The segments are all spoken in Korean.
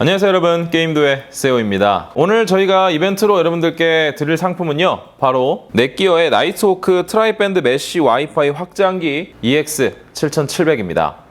안녕하세요 여러분. 게임도의 세오입니다. 오늘 저희가 이벤트로 여러분들께 드릴 상품은요 바로 넷기어의 나이트호크 트라이밴드 메쉬 와이파이 확장기 EX 7700입니다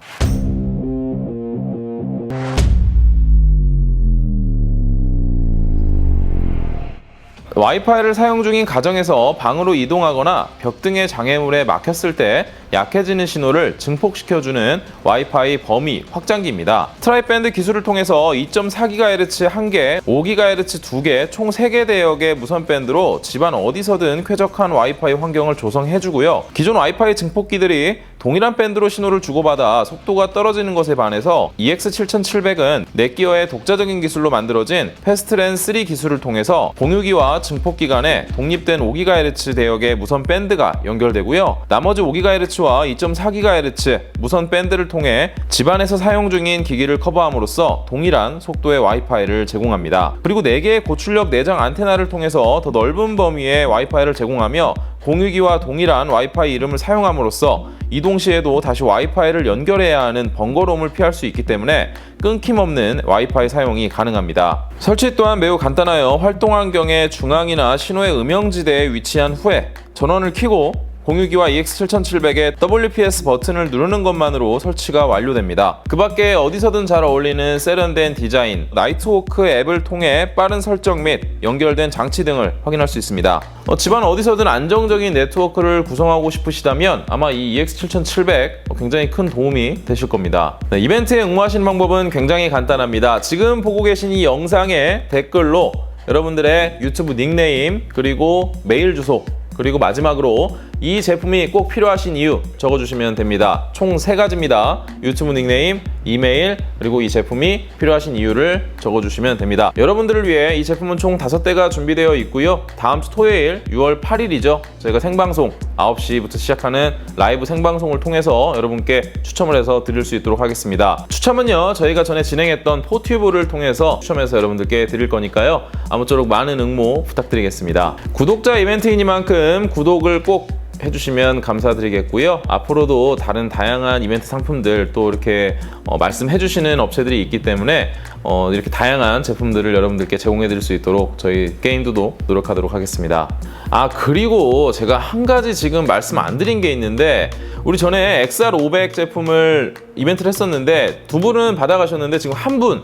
와이파이를 사용 중인 가정에서 방으로 이동하거나 벽 등의 장애물에 막혔을 때 약해지는 신호를 증폭시켜주는 와이파이 범위 확장기입니다. 트라이밴드 기술을 통해서 2.4GHz 1개, 5GHz 2개, 총 3개 대역의 무선 밴드로 집안 어디서든 쾌적한 와이파이 환경을 조성해주고요. 기존 와이파이 증폭기들이 동일한 밴드로 신호를 주고받아 속도가 떨어지는 것에 반해서 EX7700은 넷기어의 독자적인 기술로 만들어진 패스트랜 3 기술을 통해서 공유기와 증폭기 간에 독립된 5GHz 대역의 무선 밴드가 연결되고요. 나머지 5GHz와 2.4GHz 무선 밴드를 통해 집안에서 사용 중인 기기를 커버함으로써 동일한 속도의 와이파이를 제공합니다. 그리고 4개의 고출력 내장 안테나를 통해서 더 넓은 범위의 와이파이를 제공하며 공유기와 동일한 와이파이 이름을 사용함으로써 이동 시에도 다시 와이파이를 연결해야 하는 번거로움을 피할 수 있기 때문에 끊김없는 와이파이 사용이 가능합니다. 설치 또한 매우 간단하여 활동 환경의 중앙이나 신호의 음영지대에 위치한 후에 전원을 켜고 공유기와 EX7700의 WPS 버튼을 누르는 것만으로 설치가 완료됩니다. 그 밖에 어디서든 잘 어울리는 세련된 디자인, 나이트워크 앱을 통해 빠른 설정 및 연결된 장치 등을 확인할 수 있습니다. 어, 집안 어디서든 안정적인 네트워크를 구성하고 싶으시다면 아마 이 EX7700 굉장히 큰 도움이 되실 겁니다. 네, 이벤트에 응모하시는 방법은 굉장히 간단합니다. 지금 보고 계신 이 영상의 댓글로 여러분들의 유튜브 닉네임 그리고 메일 주소 그리고 마지막으로 이 제품이 꼭 필요하신 이유 적어주시면 됩니다. 총 세 가지입니다. 유튜브 닉네임, 이메일, 그리고 이 제품이 필요하신 이유를 적어주시면 됩니다. 여러분들을 위해 이 제품은 총 다섯 대가 준비되어 있고요. 다음 주 토요일 6월 8일이죠. 저희가 생방송 9시부터 시작하는 라이브 생방송을 통해서 여러분께 추첨을 해서 드릴 수 있도록 하겠습니다. 추첨은요, 저희가 전에 진행했던 포튜브를 통해서 추첨해서 여러분들께 드릴 거니까요. 아무쪼록 많은 응모 부탁드리겠습니다. 구독자 이벤트이니만큼 구독을 꼭 해주시면 감사드리겠고요. 앞으로도 다른 다양한 이벤트 상품들 또 이렇게 어, 말씀해주시는 업체들이 있기 때문에 어, 이렇게 다양한 제품들을 여러분들께 제공해드릴 수 있도록 저희 게임도도 노력하도록 하겠습니다. 아 그리고 제가 한 가지 지금 말씀 안 드린 게 있는데 우리 전에 XR500 제품을 이벤트를 했었는데 두 분은 받아가셨는데 지금 한 분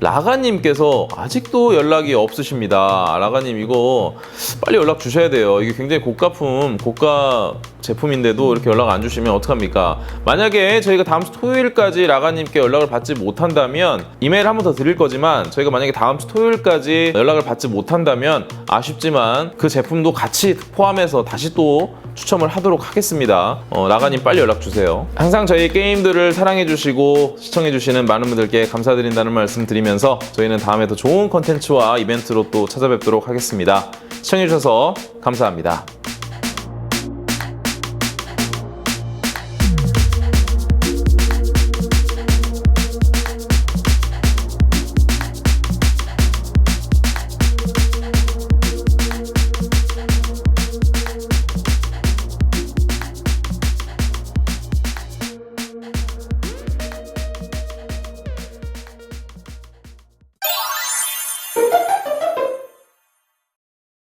라가님께서 아직도 연락이 없으십니다. 라가님 이거 빨리 연락 주셔야 돼요. 이게 굉장히 고가품, 고가 제품인데도 이렇게 연락 안 주시면 어떡합니까? 만약에 저희가 다음 주 토요일까지 라가님께 연락을 받지 못한다면 이메일 한 번 더 드릴 거지만 저희가 만약에 다음 주 토요일까지 연락을 받지 못한다면 아쉽지만 그 제품도 같이 포함해서 다시 또 추첨을 하도록 하겠습니다. 어, 라가님 빨리 연락 주세요. 항상 저희 게임들을 사랑해주시고 시청해주시는 많은 분들께 감사드린다는 말씀 드리면서 저희는 다음에 더 좋은 컨텐츠와 이벤트로 또 찾아뵙도록 하겠습니다. 시청해주셔서 감사합니다.